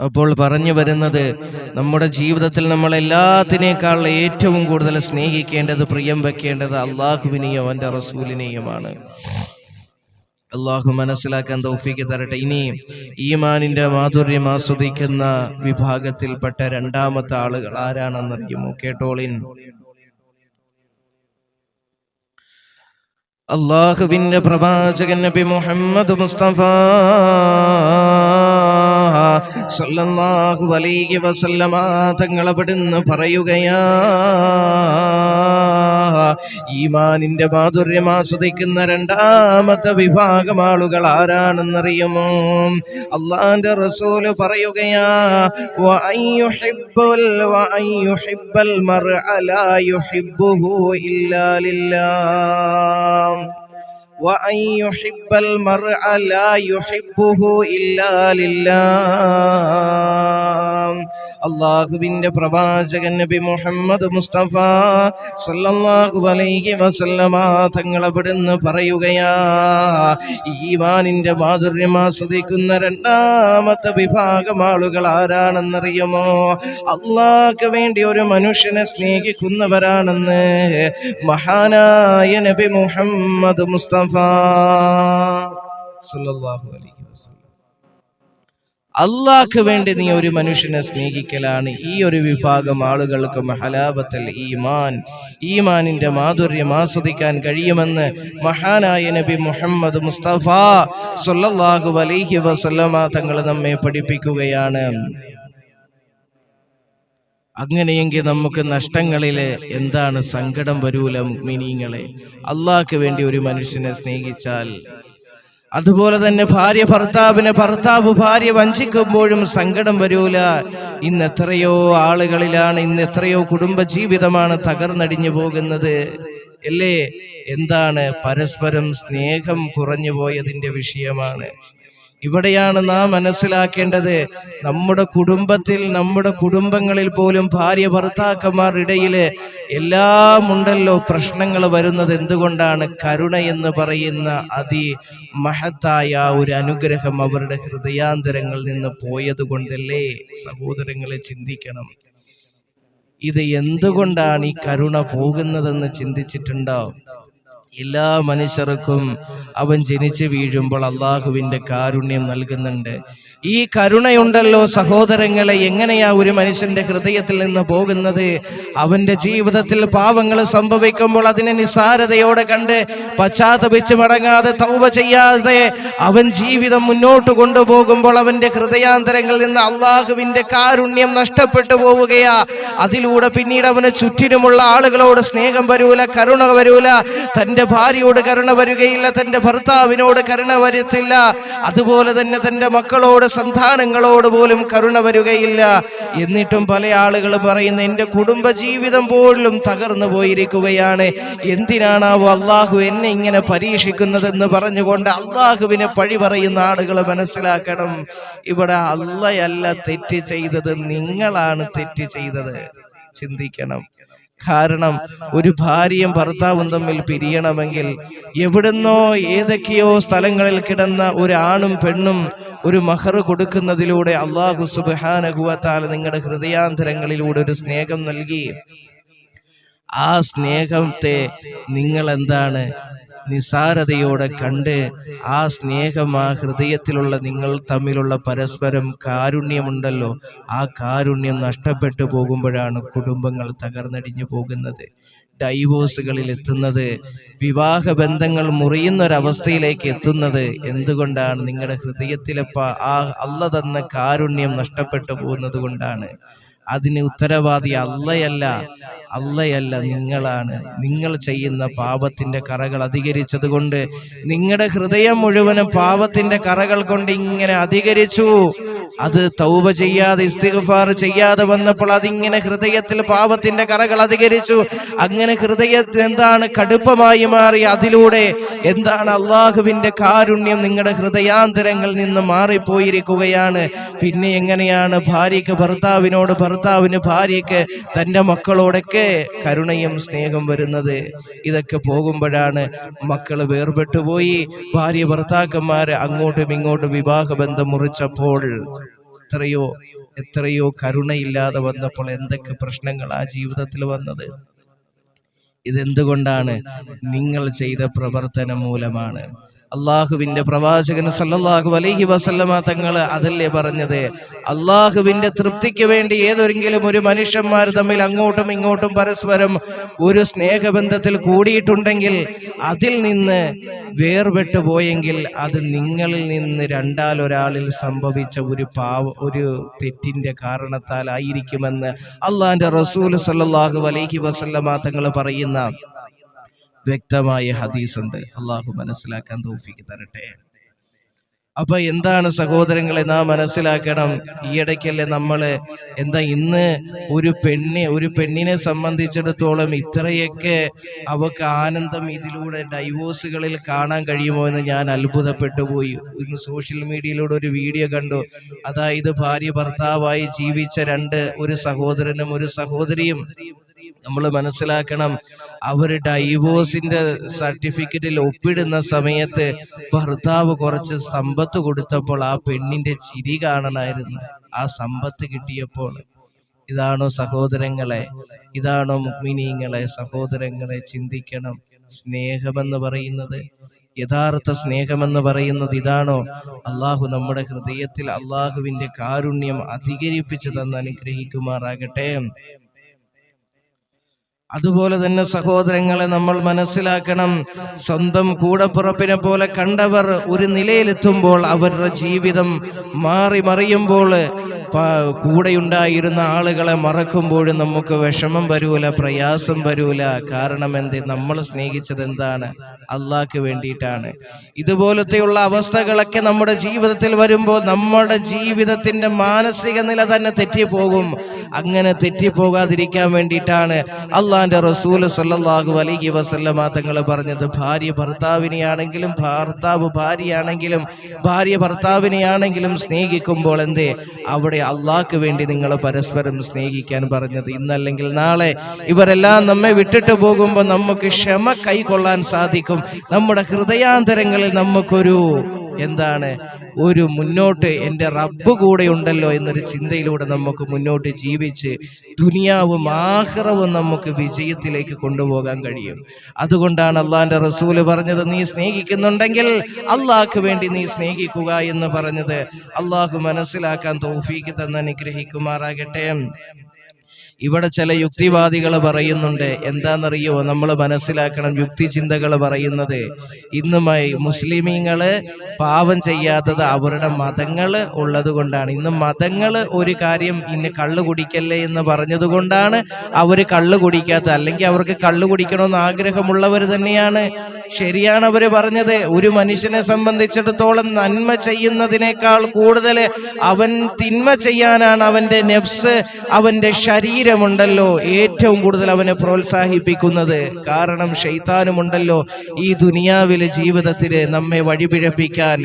അപ്പോൾ പറഞ്ഞു വരുന്നത് നമ്മുടെ ജീവിതത്തിൽ നമ്മൾ എല്ലാത്തിനേക്കാൾ ഏറ്റവും കൂടുതൽ സ്നേഹിക്കേണ്ടത് പ്രിയം വെക്കേണ്ടത് അള്ളാഹുവിനെയും അവന്റെ റസൂലിനെയുമാണ്. അള്ളാഹു മനസ്സിലാക്കാൻ തൗഫീക്ക് തരട്ടെ. ഇനി ഈമാനിന്റെ മാധുര്യം ആസ്വദിക്കുന്ന വിഭാഗത്തിൽപ്പെട്ട രണ്ടാമത്തെ ആളുകൾ ആരാണെന്നറിയുമോ? കേട്ടോളിൻ. അള്ളാഹുവിന്റെ പ്രവാചകൻ നബി മുഹമ്മദ് മുസ്തഫ സല്ലല്ലാഹു അലൈഹി വസല്ലമ തങ്ങളവിടുന്ന് പറയുകയാ ഈമാനിന്റെ മാധുര്യം ആസ്വദിക്കുന്ന രണ്ടാമത്തെ വിഭാഗം ആളുകൾ ആരാണെന്നറിയുമോ? അള്ളാന്റെ റസൂൽ പറയുകയാ മർ അലാ യുഹിബ്ബുഹു ഇല്ലാലില്ലാ وأن يحب المرء لا يحبه إلا لله അള്ളാഹുവിന്റെ പ്രവാചകൻ നബി മുഹമ്മദ് മുസ്തഫ സല്ലല്ലാഹു അലൈഹി വസല്ലമ തങ്ങൾ അവിടുന്ന് പറയുകയാ ഈമാനിന്റെ മാധുര്യം ആസ്വദിക്കുന്ന രണ്ടാമത്തെ വിഭാഗം ആളുകൾ ആരാണെന്നറിയുമോ? അള്ളാഹ്ക്ക് വേണ്ടി ഒരു മനുഷ്യനെ സ്നേഹിക്കുന്നവരാണെന്ന് മഹാനായ നബി മുഹമ്മദ് മുസ്തഫ സല്ലല്ലാഹു അലൈഹി വസല്ലം. അള്ളാഹ്ക്ക് വേണ്ടി നീ ഒരു മനുഷ്യനെ സ്നേഹിക്കലാണ്. ഈ ഒരു വിഭാഗം ആളുകൾക്ക് മഹലാബത്തൽ ഈമാൻ. ഈമാനിന്റെ മാധുര്യം ആസ്വദിക്കാൻ കഴിയുമെന്ന് മഹാനായ നബി മുഹമ്മദ് മുസ്തഫ സല്ലല്ലാഹു അലൈഹി വസല്ലമ തങ്ങൾ നമ്മെ പഠിപ്പിക്കുകയാണ്. അങ്ങനെയെങ്കിൽ നമുക്ക് നഷ്ടങ്ങളിൽ എന്താണ് സങ്കടം വരൂല മിനിങ്ങളെ അള്ളാഹ്ക്ക് വേണ്ടി ഒരു മനുഷ്യനെ സ്നേഹിച്ചാൽ അതുപോലെ തന്നെ ഭാര്യ ഭർത്താവിനെ ഭർത്താവ് ഭാര്യ വഞ്ചിക്കുമ്പോഴും സങ്കടം വരൂല. ഇന്ന് എത്രയോ ആളുകളിലാണ് ഇന്ന് എത്രയോ കുടുംബ ജീവിതമാണ് തകർന്നടിഞ്ഞു പോകുന്നത്. അല്ലേ? എന്താണ് പരസ്പരം സ്നേഹം കുറഞ്ഞു പോയതിന്റെ വിഷയമാണ്. ഇവിടെയാണ് നാം മനസ്സിലാക്കേണ്ടത്. നമ്മുടെ കുടുംബത്തിൽ നമ്മുടെ കുടുംബങ്ങളിൽ പോലും ഭാര്യ ഭർത്താക്കന്മാർ ഇടയിൽ എല്ലാം ഉണ്ടല്ലോ പ്രശ്നങ്ങൾ വരുന്നത് എന്തുകൊണ്ടാണ്? കരുണ എന്ന് പറയുന്ന അതി മഹത്തായ ഒരു അനുഗ്രഹം അവരുടെ ഹൃദയാന്തരങ്ങളിൽ നിന്ന് പോയത് കൊണ്ടല്ലേ സഹോദരങ്ങളെ ചിന്തിക്കണം. ഇത് എന്തുകൊണ്ടാണ് ഈ കരുണ പോകുന്നതെന്ന് ചിന്തിച്ചിട്ടുണ്ടോ? എല്ലാ മനുഷ്യർക്കും അവൻ ജനിച്ചു വീഴുമ്പോൾ അള്ളാഹുവിന്റെ കാരുണ്യം നൽകുന്നുണ്ട്. ഈ കരുണയുണ്ടല്ലോ സഹോദരങ്ങളെ എങ്ങനെയാ ഒരു മനുഷ്യന്റെ ഹൃദയത്തിൽ നിന്ന് പോകുന്നത്? അവന്റെ ജീവിതത്തിൽ പാവങ്ങൾ സംഭവിക്കുമ്പോൾ അതിനെ നിസാരതയോടെ കണ്ട് പശ്ചാത്തപിച്ച് മടങ്ങാതെ തൗവ ചെയ്യാതെ അവൻ ജീവിതം മുന്നോട്ട് കൊണ്ടുപോകുമ്പോൾ അവന്റെ ഹൃദയാന്തരങ്ങളിൽ നിന്ന് അള്ളാഹുവിന്റെ കാരുണ്യം നഷ്ടപ്പെട്ടു പോവുകയാ. അതിലൂടെ പിന്നീട് അവന് ചുറ്റിനുമുള്ള ആളുകളോട് സ്നേഹം വരൂല കരുണ വരൂല. തന്റെ ഭാര്യയോട് കരുണ വരികയില്ല തന്റെ ഭർത്താവിനോട് കരുണ വരുത്തില്ല. അതുപോലെ തന്നെ തന്റെ മക്കളോട് സന്താനങ്ങളോട് പോലും കരുണ വരികയില്ല. എന്നിട്ടും പല ആളുകളും പറയുന്ന എന്റെ കുടുംബ ജീവിതം പോലും തകർന്നു പോയിരിക്കുകയാണ്. എന്തിനാണാവോ അള്ളാഹു എന്നെ ഇങ്ങനെ പരീക്ഷിക്കുന്നതെന്ന് പറഞ്ഞുകൊണ്ട് അള്ളാഹുവിനെ പഴി പറയുന്ന ആളുകൾ മനസ്സിലാക്കണം. ഇവിടെ അള്ളയല്ല തെറ്റ് ചെയ്തത് നിങ്ങളാണ് തെറ്റ് ചെയ്തത്. ചിന്തിക്കണം. കാരണം ഒരു ഭാര്യയും ഭർത്താവും തമ്മിൽ പിരിയണമെങ്കിൽ എവിടുന്നോ ഏതൊക്കെയോ സ്ഥലങ്ങളിൽ കിടന്ന ഒരു ആണും പെണ്ണും ഒരു മഹർ കൊടുക്കുന്നതിലൂടെ അള്ളാഹു സുബാനകുവത്താൽ നിങ്ങളുടെ ഹൃദയാന്തരങ്ങളിലൂടെ ഒരു സ്നേഹം നൽകി. ആ സ്നേഹത്തെ നിങ്ങൾ എന്താണ് നിസാരതയോടെ കണ്ട് ആ സ്നേഹം ആ ഹൃദയത്തിലുള്ള നിങ്ങൾ തമ്മിലുള്ള പരസ്പരം കാരുണ്യമുണ്ടല്ലോ. ആ കാരുണ്യം നഷ്ടപ്പെട്ടു പോകുമ്പോഴാണ് കുടുംബങ്ങൾ തകർന്നടിഞ്ഞു പോകുന്നത്. ഡൈവോഴ്സുകളിൽ എത്തുന്നത് വിവാഹ ബന്ധങ്ങൾ മുറിയുന്ന ഒരവസ്ഥയിലേക്ക് എത്തുന്നത് എന്തുകൊണ്ടാണ് നിങ്ങളുടെ ഹൃദയത്തിലെ ആ അല്ല തന്ന കാരുണ്യം നഷ്ടപ്പെട്ടു പോകുന്നത് കൊണ്ടാണ്. അതിന് ഉത്തരവാദി അല്ലയല്ല അല്ലയല്ല നിങ്ങളാണ്. നിങ്ങൾ ചെയ്യുന്ന പാപത്തിന്റെ കറകൾ അധികരിച്ചത് കൊണ്ട് നിങ്ങളുടെ ഹൃദയം മുഴുവനും പാപത്തിന്റെ കറകൾ കൊണ്ട് ഇങ്ങനെ അധികരിച്ചു. അത് തൗബ ചെയ്യാതെ ഇസ്തിഗ്ഫാർ ചെയ്യാതെ വന്നപ്പോൾ അതിങ്ങനെ ഹൃദയത്തിൽ പാപത്തിന്റെ കറകൾ അധികരിച്ചു. അങ്ങനെ ഹൃദയത്തിൽ എന്താണ് കടുപ്പമായി മാറി. അതിലൂടെ എന്താണ് അള്ളാഹുവിന്റെ കാരുണ്യം നിങ്ങളുടെ ഹൃദയാന്തരങ്ങളിൽ നിന്ന് മാറിപ്പോയിരിക്കുകയാണ്. പിന്നെ എങ്ങനെയാണ് ഭാര്യയ്ക്ക് ഭർത്താവിനോട് ഭർത്താവിന് ഭാര്യയ്ക്ക് തന്റെ മക്കളോടൊക്കെ കരുണയും സ്നേഹം വരുന്നത്? ഇതൊക്കെ പോകുമ്പോഴാണ് മക്കൾ വേർപെട്ടുപോയി. ഭാര്യ ഭർത്താക്കന്മാർ അങ്ങോട്ടും ഇങ്ങോട്ടും വിവാഹബന്ധം മുറിച്ചപ്പോൾ എത്രയോ എത്രയോ കരുണയില്ലാതെ വന്നപ്പോൾ എന്തൊക്കെ പ്രശ്നങ്ങൾ ആ ജീവിതത്തിൽ വന്നത്? ഇതെന്തുകൊണ്ടാണ് നിങ്ങൾ ചെയ്ത പ്രവർത്തനം മൂലമാണ്? അള്ളാഹുവിന്റെ പ്രവാചകൻ സല്ലാഹു അലഹി വസല്ലമ തങ്ങൾ അതല്ലേ പറഞ്ഞത്? അള്ളാഹുവിന്റെ തൃപ്തിക്ക് വേണ്ടി ഏതൊരെങ്കിലും ഒരു മനുഷ്യന്മാർ തമ്മിൽ അങ്ങോട്ടും ഇങ്ങോട്ടും പരസ്പരം ഒരു സ്നേഹബന്ധത്തിൽ കൂടിയിട്ടുണ്ടെങ്കിൽ അതിൽ നിന്ന് വേർപെട്ടു പോയെങ്കിൽ അത് നിങ്ങളിൽ നിന്ന് രണ്ടാലൊരാളിൽ സംഭവിച്ച ഒരു പാവ ഒരു തെറ്റിന്റെ കാരണത്താലായിരിക്കുമെന്ന് അള്ളാഹിന്റെ റസൂൽ സല്ലാഹു അലഹി വസല്ലമ തങ്ങൾ പറയുന്ന വ്യക്തമായ ഹദീസ് ഉണ്ട് അള്ളാഹു മനസ്സിലാക്കാൻ തോഫിക്ക് തരട്ടെ. അപ്പൊ എന്താണ് സഹോദരങ്ങളെ നാം മനസ്സിലാക്കണം. ഈയിടയ്ക്കല്ലേ നമ്മൾ എന്താ ഇന്ന് ഒരു പെണ്ണി ഒരു പെണ്ണിനെ സംബന്ധിച്ചിടത്തോളം ഇത്രയൊക്കെ അവക്ക് ആനന്ദം ഇതിലൂടെ ഡൈവോഴ്സുകളിൽ കാണാൻ കഴിയുമോ എന്ന് ഞാൻ അത്ഭുതപ്പെട്ടു പോയി. ഇന്ന് സോഷ്യൽ മീഡിയയിലൂടെ ഒരു വീഡിയോ കണ്ടു. അതായത് ഭാര്യ ഭർത്താവായി ജീവിച്ച രണ്ട് ഒരു സഹോദരനും ഒരു സഹോദരിയും നമ്മൾ മനസ്സിലാക്കണം അവർ ഡൈവോഴ്സിന്റെ സർട്ടിഫിക്കറ്റിൽ ഒപ്പിടുന്ന സമയത്ത് ഭർത്താവ് കുറച്ച് സമ്പത്ത് കൊടുത്തപ്പോൾ ആ പെണ്ണിന്റെ ചിരി കാണണമായിരുന്നു ആ സമ്പത്ത് കിട്ടിയപ്പോൾ. ഇതാണോ സഹോദരങ്ങളെ? ഇതാണോ മുഗ്മിനീങ്ങളെ? സഹോദരങ്ങളെ ചിന്തിക്കണം. സ്നേഹമെന്ന് പറയുന്നത്. യഥാർത്ഥ സ്നേഹമെന്ന് പറയുന്നത് ഇതാണോ? അള്ളാഹു നമ്മുടെ ഹൃദയത്തിൽ അള്ളാഹുവിന്റെ കാരുണ്യം അധികരിപ്പിച്ചു തന്ന് അനുഗ്രഹിക്കുമാറാകട്ടെ. അതുപോലെ തന്നെ സഹോദരങ്ങളെ നമ്മൾ മനസ്സിലാക്കണം. സ്വന്തം കൂടപ്പുറപ്പിനെ പോലെ കണ്ടവർ ഒരു നിലയിലെത്തുമ്പോൾ അവരുടെ ജീവിതം മാറി മറിയുമ്പോൾ കൂടെയുണ്ടായിരുന്ന ആളുകളെ മറക്കുമ്പോഴും നമുക്ക് വിഷമം വരൂല പ്രയാസം വരൂല. കാരണം എന്ത്? നമ്മൾ സ്നേഹിച്ചത് എന്താണ്? അള്ളാഹ്ക്ക് വേണ്ടിയിട്ടാണ്. ഇതുപോലത്തെയുള്ള അവസ്ഥകളൊക്കെ നമ്മുടെ ജീവിതത്തിൽ വരുമ്പോൾ നമ്മുടെ ജീവിതത്തിന്റെ മാനസിക നില തന്നെ തെറ്റിപ്പോകും. അങ്ങനെ തെറ്റിപ്പോകാതിരിക്കാൻ വേണ്ടിയിട്ടാണ് അള്ളാന്റെ റസൂൽ സല്ലാഹു അലൈഹി വസല്ലമ തങ്ങൾ പറഞ്ഞത്. ഭാര്യ ഭർത്താവിനെയാണെങ്കിലും ഭർത്താവ് ഭാര്യയാണെങ്കിലും ഭാര്യ ഭർത്താവിനെയാണെങ്കിലും സ്നേഹിക്കുമ്പോൾ എന്തേ? അവിടെ അള്ളാഹ്ക്ക് വേണ്ടി നിങ്ങൾ പരസ്പരം സ്നേഹിക്കാൻ പറഞ്ഞത്. ഇന്നല്ലെങ്കിൽ നാളെ ഇവരെല്ലാം നമ്മെ വിട്ടിട്ട് പോകുമ്പോൾ നമുക്ക് ക്ഷമ കൈക്കൊള്ളാൻ സാധിക്കും. നമ്മുടെ ഹൃദയാന്തരങ്ങളിൽ നമുക്കൊരു എന്താണ് ഒരു മുന്നോട്ട് എന്റെ റബ്ബ് കൂടെ ഉണ്ടല്ലോ എന്നൊരു ചിന്തയിലൂടെ നമുക്ക് മുന്നോട്ട് ജീവിച്ച് ദുനിയാവും ആഹ്റവും നമുക്ക് വിജയത്തിലേക്ക് കൊണ്ടുപോകാൻ കഴിയും. അതുകൊണ്ടാണ് അള്ളാഹിന്റെ റസൂൽ പറഞ്ഞത് നീ സ്നേഹിക്കുന്നുണ്ടെങ്കിൽ അള്ളാഹ്ക്ക് വേണ്ടി നീ സ്നേഹിക്കുക എന്ന് പറഞ്ഞത്. അള്ളാഹു മനസ്സിലാക്കാൻ തോഫീക്ക് തന്നെ അനുഗ്രഹിക്കുമാറാകട്ടെ. ഇവിടെ ചില യുക്തിവാദികൾ പറയുന്നുണ്ട്. എന്താണെന്നറിയോ നമ്മൾ മനസ്സിലാക്കണം യുക്തി ചിന്തകൾ പറയുന്നത്. ഇന്നുമായി മുസ്ലിമീങ്ങൾ പാവം ചെയ്യാത്തത് അവരുടെ മതങ്ങൾ ഉള്ളത് കൊണ്ടാണ് ഇന്ന് മതങ്ങൾ ഒരു കാര്യം ഇന്ന് കള്ള് കുടിക്കല്ലേ എന്ന് പറഞ്ഞത് കൊണ്ടാണ് അവർ കള്ളു കുടിക്കാത്തത്. അല്ലെങ്കിൽ അവർക്ക് കള്ളു കുടിക്കണമെന്ന് ആഗ്രഹമുള്ളവർ തന്നെയാണ്. ശരിയാണ് അവർ പറഞ്ഞത്. ഒരു മനുഷ്യനെ സംബന്ധിച്ചിടത്തോളം നന്മ ചെയ്യുന്നതിനേക്കാൾ കൂടുതൽ അവൻ തിന്മ ചെയ്യാനാണ് അവന്റെ നെഫ്സ് അവന്റെ ശരീരമുണ്ടല്ലോ ഏറ്റവും കൂടുതൽ അവനെ പ്രോത്സാഹിപ്പിക്കുന്നത്. കാരണം ഷെയ്ത്താനുമുണ്ടല്ലോ ഈ ദുനിയാവിലെ ജീവിതത്തിൽ നമ്മെ വഴിപിഴപ്പിക്കാൻ.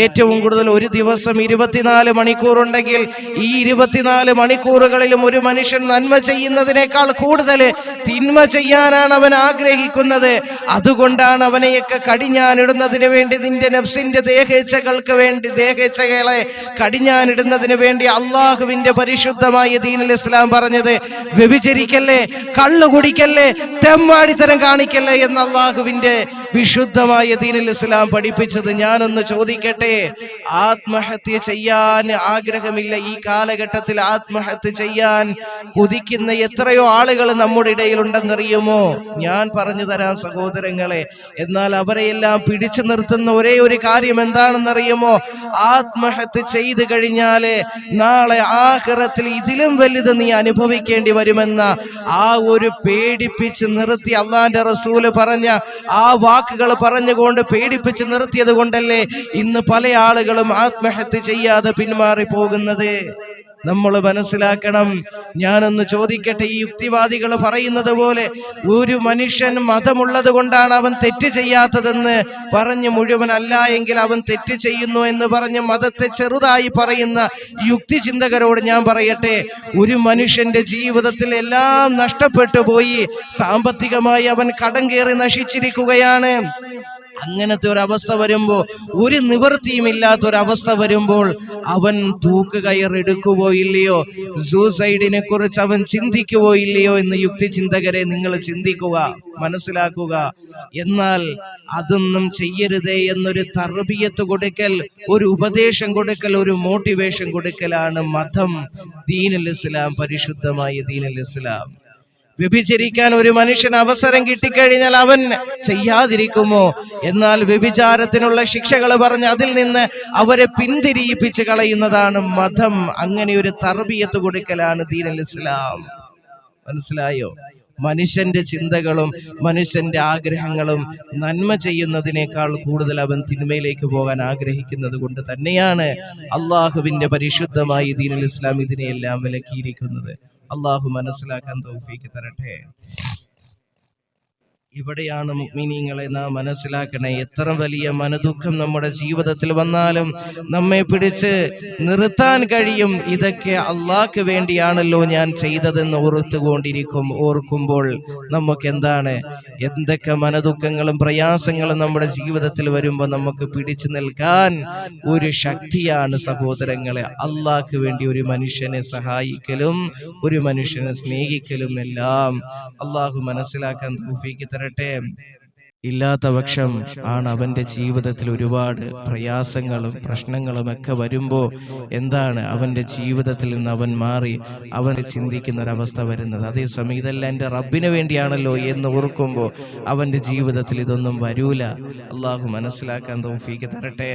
ഏറ്റവും കൂടുതൽ ഒരു ദിവസം ഇരുപത്തിനാല് മണിക്കൂർ ഉണ്ടെങ്കിൽ ഈ ഇരുപത്തിനാല് മണിക്കൂറുകളിലും ഒരു മനുഷ്യൻ നന്മ ചെയ്യുന്നതിനേക്കാൾ കൂടുതൽ തിന്മ ചെയ്യാനാണ് അവൻ ആഗ്രഹിക്കുന്നത്. അതുകൊണ്ടാണ് അവനെയൊക്കെ കടിഞ്ഞാനിടുന്നതിന് വേണ്ടി നിന്റെ നഫ്സിന്റെ ദേഹേച്ഛകൾക്ക് വേണ്ടി ദേഹേച്ഛകളെ കടിഞ്ഞാനിടുന്നതിന് വേണ്ടി അള്ളാഹുവിന്റെ പരിശുദ്ധമായ ദീനൽ ഇസ്ലാം പറഞ്ഞത് വ്യഭിചരിക്കല്ലേ കള്ളു കുടിക്കല്ലേ തെമ്മാടിത്തരം കാണിക്കല്ലേ എന്ന് അള്ളാഹുവിന്റെ വിശുദ്ധമായ ദീനുൽ ഇസ്ലാം പഠിപ്പിച്ചത് ഞാനൊന്ന് ചോദിക്കട്ടെ? ആത്മഹത്യ ചെയ്യാൻ ആഗ്രഹമില്ല. ഈ കാലഘട്ടത്തിൽ ആത്മഹത്യ ചെയ്യാൻ കുതിക്കുന്ന എത്രയോ ആളുകൾ നമ്മുടെ ഇടയിൽ ഉണ്ടെന്നറിയുമോ ഞാൻ പറഞ്ഞു തരാം സഹോദരങ്ങളെ എന്നാൽ അവരെയെല്ലാം പിടിച്ചു നിർത്തുന്ന ഒരേ ഒരു കാര്യം എന്താണെന്നറിയുമോ? ആത്മഹത്യ ചെയ്തു കഴിഞ്ഞാൽ നാളെ ആഹ്റത്തിൽ ഇതിലും വലുത് നീ അനുഭവിക്കേണ്ടി വരുമെന്ന ആ ഒരു പേടിപ്പിച്ച് നിർത്തി അള്ളാന്റെ റസൂൽ പറഞ്ഞ ആ വാക്കുകൾ പറഞ്ഞുകൊണ്ട് പേടിപ്പിച്ച് നിർത്തിയത് കൊണ്ടല്ലേ ഇന്ന് പല ആളുകളും ആത്മഹത്യ ചെയ്യാതെ പിന്മാറി പോകുന്നത് നമ്മൾ മനസ്സിലാക്കണം. ഞാനൊന്ന് ചോദിക്കട്ടെ ഈ യുക്തിവാദികൾ പറയുന്നത് പോലെ ഒരു മനുഷ്യൻ മതമുള്ളത് കൊണ്ടാണ് അവൻ തെറ്റ് ചെയ്യാത്തതെന്ന് പറഞ്ഞ് മുഴുവൻ അല്ല എങ്കിൽ അവൻ തെറ്റ് ചെയ്യുന്നു എന്ന് പറഞ്ഞ് മതത്തെ ചെറുതായി പറയുന്ന യുക്തി ചിന്തകരോട് ഞാൻ പറയട്ടെ ഒരു മനുഷ്യന്റെ ജീവിതത്തിൽ എല്ലാം നഷ്ടപ്പെട്ടു പോയി. സാമ്പത്തികമായി അവൻ കടം കയറി നശിച്ചിരിക്കുകയാണ്. അങ്ങനത്തെ ഒരു അവസ്ഥ വരുമ്പോൾ ഒരു നിവൃത്തിയും ഇല്ലാത്ത ഒരു അവസ്ഥ വരുമ്പോൾ അവൻ തൂക്ക് കയറെടുക്കുവോ ഇല്ലയോ? സൂസൈഡിനെ കുറിച്ച് അവൻ ചിന്തിക്കുവോ ഇല്ലയോ എന്ന് യുക്തി ചിന്തകരെ നിങ്ങൾ ചിന്തിക്കുക മനസ്സിലാക്കുക. എന്നാൽ അതൊന്നും ചെയ്യരുതേ എന്നൊരു തർബിയത്ത് കൊടുക്കൽ ഒരു ഉപദേശം കൊടുക്കൽ ഒരു മോട്ടിവേഷൻ കൊടുക്കലാണ് മതം ദീനുൽ ഇസ്ലാം പരിശുദ്ധമായ ദീനുൽ ഇസ്ലാം. വ്യഭിചരിക്കാൻ ഒരു മനുഷ്യന് അവസരം കിട്ടിക്കഴിഞ്ഞാൽ അവൻ ചെയ്യാതിരിക്കുമോ? എന്നാൽ വ്യഭിചാരത്തിനുള്ള ശിക്ഷകൾ പറഞ്ഞ് അതിൽ നിന്ന് അവരെ പിന്തിരിയിപ്പിച്ച് കളയുന്നതാണ് മതം. അങ്ങനെ ഒരു തർബിയത്ത് കൊടുക്കലാണ് ദീനൽ ഇസ്ലാം. മനസ്സിലായോ? മനുഷ്യന്റെ ചിന്തകളും മനുഷ്യന്റെ ആഗ്രഹങ്ങളും നന്മ ചെയ്യുന്നതിനേക്കാൾ കൂടുതൽ അവൻ തിന്മയിലേക്ക് പോകാൻ ആഗ്രഹിക്കുന്നത് കൊണ്ട് തന്നെയാണ് അള്ളാഹുവിന്റെ പരിശുദ്ധമായി ദീനുൽ ഇസ്ലാം ഇതിനെയെല്ലാം വിലക്കിയിരിക്കുന്നത്. അള്ളാഹു മനസ്സിലാക്കാൻ തൗഫീക്ക് തരട്ടെ ഇവിടെയാണ് മുഗ്മിനീങ്ങളെ നാം മനസ്സിലാക്കണേ. എത്ര വലിയ മനദുഃഖം നമ്മുടെ ജീവിതത്തിൽ വന്നാലും നമ്മെ പിടിച്ച് നിർത്താൻ കഴിയും. ഇതൊക്കെ അള്ളാഹ്ക്ക് വേണ്ടിയാണല്ലോ ഞാൻ ചെയ്തതെന്ന് ഓർത്തുകൊണ്ടിരിക്കും. ഓർക്കുമ്പോൾ നമുക്ക് എന്താണ് എന്തൊക്കെ മനദുഃഖങ്ങളും പ്രയാസങ്ങളും നമ്മുടെ ജീവിതത്തിൽ വരുമ്പോൾ നമുക്ക് പിടിച്ചു നിൽക്കാൻ ഒരു ശക്തിയാണ് സഹോദരങ്ങളെ. അള്ളാഹ്ക്ക് വേണ്ടി ഒരു മനുഷ്യനെ സഹായിക്കലും ഒരു മനുഷ്യനെ സ്നേഹിക്കലും എല്ലാം അള്ളാഹു മനസ്സിലാക്കാൻ തൗഫീക്ക് തരട്ടെ ഇല്ലാത്ത പക്ഷം ആണ് അവന്റെ ജീവിതത്തിൽ ഒരുപാട് പ്രയാസങ്ങളും പ്രശ്നങ്ങളും ഒക്കെ വരുമ്പോ എന്താണ് അവന്റെ ജീവിതത്തിൽ നിന്ന് അവൻ മാറി അവൻ ചിന്തിക്കുന്ന ഒരവസ്ഥ വരുന്നത് അതേസമയം ഇതെല്ലാം എന്റെ റബ്ബിന് വേണ്ടിയാണല്ലോ എന്ന് ഓർക്കുമ്പോൾ അവന്റെ ജീവിതത്തിൽ ഇതൊന്നും വരൂല. അള്ളാഹു മനസ്സിലാക്കാൻ തോഫീക്ക് തരട്ടെ.